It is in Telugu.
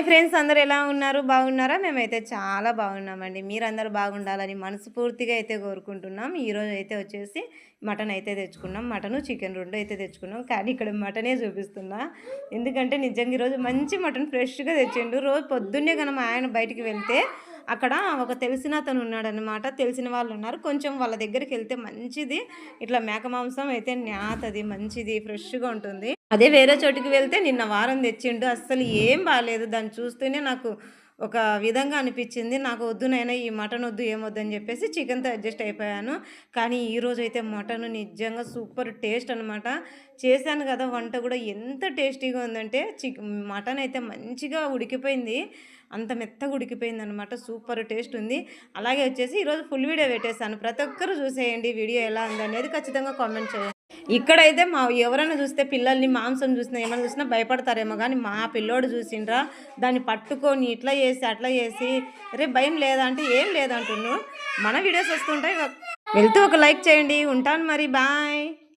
హాయ్ ఫ్రెండ్స్ అందరు ఎలా ఉన్నారు? బాగున్నారా? మేమైతే చాలా బాగున్నామండి. మీరందరూ బాగుండాలని మనస్ఫూర్తిగా అయితే కోరుకుంటున్నాం. ఈరోజు అయితే వచ్చేసి మటన్ అయితే తెచ్చుకున్నాం. మటను చికెన్ రెండు అయితే తెచ్చుకున్నాం. కానీ ఇక్కడ మటనే చూపిస్తున్నా. ఎందుకంటే నిజంగా ఈరోజు మంచి మటన్ ఫ్రెష్గా తెచ్చిండు. రోజు పొద్దున్నే కనుక మా ఆయన బయటికి వెళ్తే అక్కడ ఒక తెలిసిన అతను ఉన్నాడనమాట తెలిసిన వాళ్ళు ఉన్నారు. కొంచెం వాళ్ళ దగ్గరికి వెళ్తే మంచిది. ఇట్లా మేక మాంసం అయితే న్యాతది మంచిది ఫ్రెష్గా ఉంటుంది. అదే వేరే చోటికి వెళ్తే నిన్న వారం తెచ్చిండు. అస్సలు ఏం బాగాలేదు దాన్ని చూస్తూనే నాకు ఒక విధంగా అనిపించింది. నాకు వద్దునైనా ఈ మటన్ వద్దు ఏమొద్దు అని చెప్పేసి చికెన్తో అడ్జస్ట్ అయిపోయాను. కానీ ఈరోజు అయితే మటన్ నిజంగా సూపర్ టేస్ట్ అనమాట చేశాను కదా వంట కూడా. ఎంత టేస్టీగా ఉందంటే చికెన్ మటన్ అయితే మంచిగా ఉడికిపోయింది. అంత మెత్తగా ఉడికిపోయింది అనమాట సూపర్ టేస్ట్ ఉంది. అలాగే వచ్చేసి ఈరోజు ఫుల్ వీడియో పెట్టేశాను. ప్రతి ఒక్కరు చూసేయండి. వీడియో ఎలా ఉందనేది ఖచ్చితంగా కామెంట్ చేయండి. ఇక్కడైతే మా ఎవరైనా చూస్తే పిల్లల్ని మాంసం చూసినా ఏమైనా చూసినా భయపడతారేమో కానీ మా పిల్లోడు చూసిండ్రా. దాన్ని పట్టుకొని ఇట్లా చేసి అట్లా చేసి రే భయం లేదంటే ఏం లేదంటున్నాను మన వీడియోస్ వస్తుంటాయి. వెళ్తూ ఒక లైక్ చేయండి. ఉంటాను మరి. బాయ్.